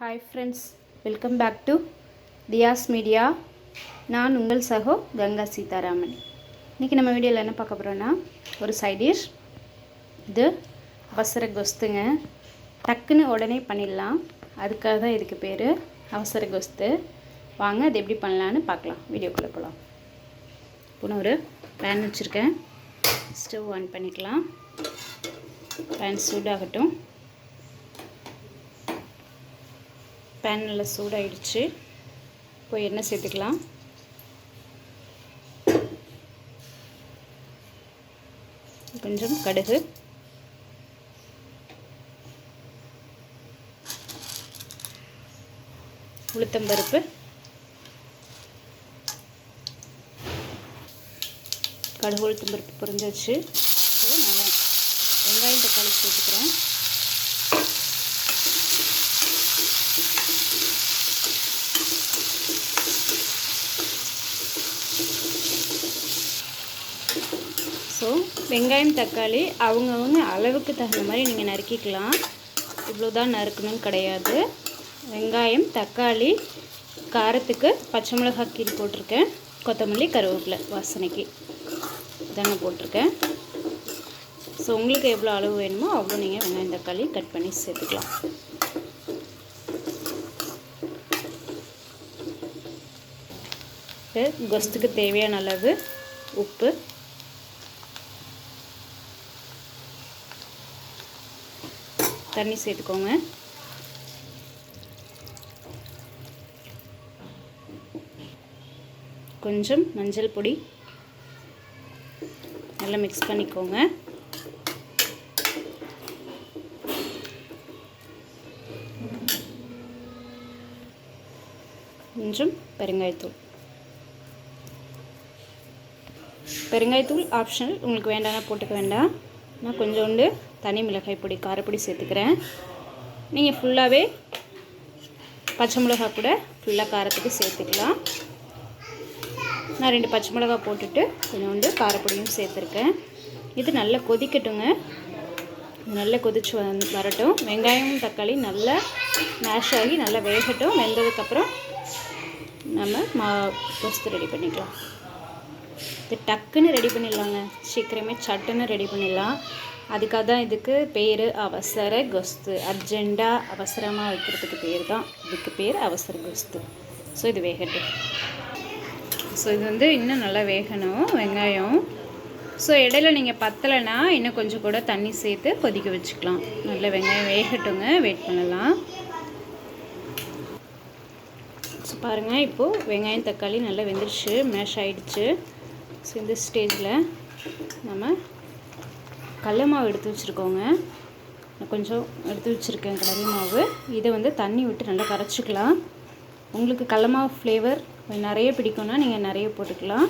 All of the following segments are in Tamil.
Hi friends welcome back to தியாஸ் media நான் உங்கள் சகோ கங்கா சீதாராமன். இன்றைக்கி நம்ம வீடியோவில் என்ன பார்க்க போகிறோன்னா ஒரு சைடிஷ் இது அவசர கொஸ்துங்க. டக்குன்னு உடனே பண்ணிடலாம். அதுக்காக தான் இதுக்கு பேர் அவசர கொஸ்து. வாங்க அது எப்படி பண்ணலான்னு பார்க்கலாம். வீடியோக்குள்ளே போகலாம் இப்போ ஒரு பேன் வச்சுருக்கேன். ஸ்டவ் ஆன் பண்ணிக்கலாம். பேன் சூடாகட்டும். பேன் நல்லா சூடாயிடுச்சு. இப்போ எண்ணெய் சேர்த்துக்கலாம். கொஞ்சம் கடுகு. உளுத்தம்பருப்பு கடுகு உளுத்தம்பருப்பு புரிஞ்சாச்சு. ஸோ நான் வெங்காயம் தக்காளி சேர்த்துக்கிறேன். இருக்கும். வெங்காயம் தக்காளி அவங்கவுங்க அளவுக்கு தகுந்த மாதிரி நீங்கள் நறுக்கிக்கலாம். இவ்வளோ தான் நறுக்கணும்னு கிடையாது. வெங்காயம் தக்காளி காரத்துக்கு பச்சை மிளகாய் கீரி போட்டிருக்கேன். கொத்தமல்லி கருவேப்பிலை வாசனைக்கு தானே போட்டிருக்கேன். ஸோ உங்களுக்கு எவ்வளோ அளவு வேணுமோ அவ்வளோ நீங்கள் வெங்காயம் தக்காளி கட் பண்ணி சேர்த்துக்கலாம். கொஸ்துக்கு தேவையான அளவு உப்பு தண்ணி சேர்த்துக்கோங்க. கொஞ்சம் மஞ்சள் பொடி நல்லா மிக்ஸ் பண்ணிக்கோங்க. கொஞ்சம் பெருங்காயத்தூள். பெருங்காயத்தூள் ஆப்ஷனல் உங்களுக்கு வேண்டாம்னா போட்டுக்க வேண்டாம். நான் கொஞ்சோண்டு தனி மிளகாய் பொடி காரப்பொடி சேர்த்துக்கிறேன். நீங்கள் ஃபுல்லாகவே பச்சை மிளகாய் கூட ஃபுல்லாக காரத்துக்கு சேர்த்துக்கலாம். நான் ரெண்டு பச்சை மிளகாய் போட்டுட்டு கொஞ்சோண்டு காரப்பொடியும் சேர்த்துருக்கேன். இது நல்லா கொதிக்கட்டுங்க. நல்லா கொதிச்சு வந் வரட்டும். வெங்காயம் தக்காளி நல்லா மேஷ் ஆகி நல்லா வேகட்டும். வெந்ததுக்கப்புறம் நம்ம மா கொஸ்து ரெடி பண்ணிக்கலாம். இது டக்குன்னு ரெடி பண்ணிடலாங்க. சீக்கிரமே சட்டுன்னு ரெடி பண்ணிடலாம். அதுக்காக தான் இதுக்கு பேர் அவசர கொஸ்து. அர்ஜெண்டாக அவசரமாக வைக்கிறதுக்கு பேர் தான். இதுக்கு பேர் அவசர கொஸ்து. ஸோ இது வேகட்டும் ஸோ இது வந்து இன்னும் நல்லா வேகணும். வெங்காயம். ஸோ இடையில நீங்கள் பத்தலைன்னா இன்னும் கொஞ்சம் கூட தண்ணி சேர்த்து கொதிக்க வச்சுக்கலாம். நல்ல வெங்காயம் வேகட்டுங்க. வெயிட் பண்ணலாம். ஸோ பாருங்கள் இப்போது வெங்காயம் தக்காளி நல்லா வெந்துருச்சு. மேஷ் ஆகிடுச்சு ஸோ இந்த ஸ்டேஜில் நம்ம கடல மாவு எடுத்து வச்சுருக்கோங்க. நான் கொஞ்சம் எடுத்து வச்சுருக்கேன் கடலை மாவு. இதை வந்து தண்ணி விட்டு நல்லா கரைச்சிக்கலாம். உங்களுக்கு கடல மாவு ஃப்ளேவர் நிறைய பிடிக்கும்னா நீங்கள் நிறைய போட்டுக்கலாம்.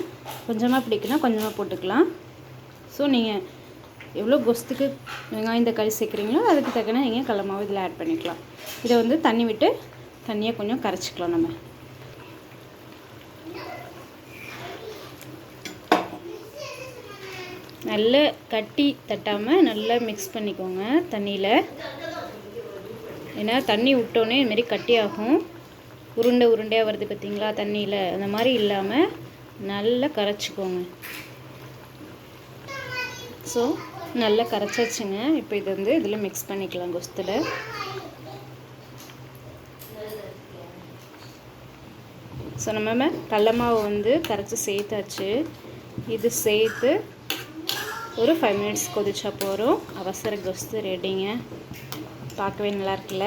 கொஞ்சமாக பிடிக்குன்னா கொஞ்சமாக போட்டுக்கலாம். ஸோ நீங்கள் எவ்வளோ கொஸ்துக்கு வெங்காயம் தக்காளி சேர்க்குறீங்களோ அதுக்கு தக்கன நீங்கள் கடல மாவு இதில் ஆட் பண்ணிக்கலாம். இதை வந்து தண்ணி விட்டு தண்ணியை கொஞ்சம் கரைச்சிக்கலாம் நம்ம. நல்ல கட்டி தட்டாமல் நல்லா மிக்ஸ் பண்ணிக்கோங்க தண்ணியில். ஏன்னா தண்ணி விட்டோன்னே இதுமாரி கட்டி ஆகும். உருண்டை உருண்டையாக வருது பார்த்தீங்களா தண்ணியில்? அந்த மாதிரி இல்லாமல் நல்லா கரைச்சிக்கோங்க. ஸோ நல்லா கரைச்சாச்சுங்க. இப்போ இது வந்து இதில் மிக்ஸ் பண்ணிக்கலாம் கொஸ்தில் ஸோ நம்ம கடல மாவு வந்து கரைச்சி சேர்த்தாச்சு. இது சேர்த்து ஒரு ஃபைவ் மினிட்ஸ் கொதிச்சா போகிறோம் அவசர கொஸ்து ரெடிங்க பார்க்கவே நல்லா இருக்குல்ல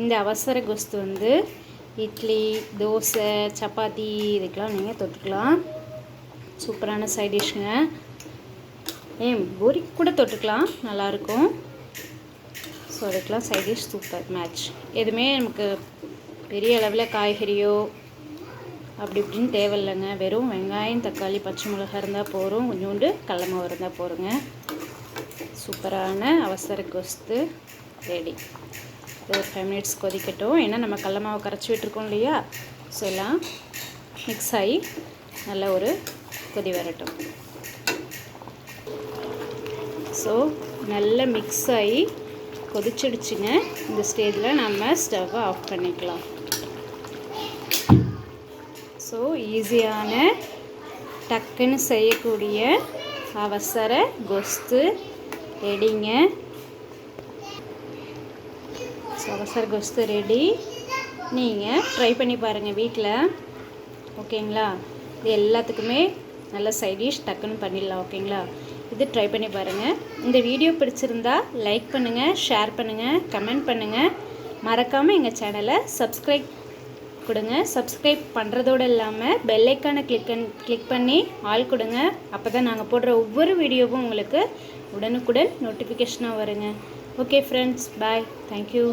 இந்த அவசர கொஸ்து வந்து இட்லி தோசை சப்பாத்தி இதுக்கெலாம் நீங்கள் தொட்டுக்கலாம். சூப்பரான சைட் டிஷ்ஷுங்க ஏன் பூரி கூட தொட்டுக்கலாம். நல்லாயிருக்கும் ஸோ அதுக்கெலாம் சைட் டிஷ் சூப்பர் மேட்ச் எதுவுமே நமக்கு பெரிய அளவில் காய்கறியோ அப்படி இப்படின்னு தேவையில்லைங்க. வெறும் வெங்காயம் தக்காளி பச்சை மிளகா இருந்தால் போகிறோம் கொஞ்சோண்டு கடலமாவு இருந்தால் போகிறோங்க சூப்பரான அவசர கொஸ்து ரெடி. ஒரு ஃபைவ் மினிட்ஸ் கொதிக்கட்டும். ஏன்னா நம்ம கடல கரைச்சி விட்டுருக்கோம் இல்லையா? ஸோ எல்லாம் மிக்ஸ் ஆகி நல்ல ஒரு கொதி வரட்டும். ஸோ நல்லா மிக்ஸ் ஆகி கொதிச்சிடுச்சுங்க. இந்த ஸ்டேஜில் நம்ம ஸ்டவ்வை ஆஃப் பண்ணிக்கலாம். ஸோ ஈஸியான டக்குன்னு செய்யக்கூடிய அவசர கொஸ்து ரெடிங்க ஸோ அவசர கொஸ்து ரெடி நீங்கள் ட்ரை பண்ணி பாருங்கள் வீட்டில் ஓகேங்களா? இது எல்லாத்துக்குமே நல்ல சைடிஷ் டக்குன்னு பண்ணிடலாம் ஓகேங்களா? இது ட்ரை பண்ணி பாருங்கள் இந்த வீடியோ பிடிச்சிருந்தா லைக் பண்ணுங்கள் ஷேர் பண்ணுங்கள் கமெண்ட் பண்ணுங்கள் மறக்காமல் எங்கள் சேனலை சப்ஸ்கிரைப் கொடுங்க. சப்ஸ்கிரைப் பண்ணுறதோடு இல்லாமல் பெல்லைக்கான கிளிக் கிளிக் பண்ணி ஆள் கொடுங்க. அப்போ தான் நாங்கள் போடுற ஒவ்வொரு வீடியோவும் உங்களுக்கு உடனுக்குடன் நோட்டிஃபிகேஷனாக வருங்க. Okay friends bye thank you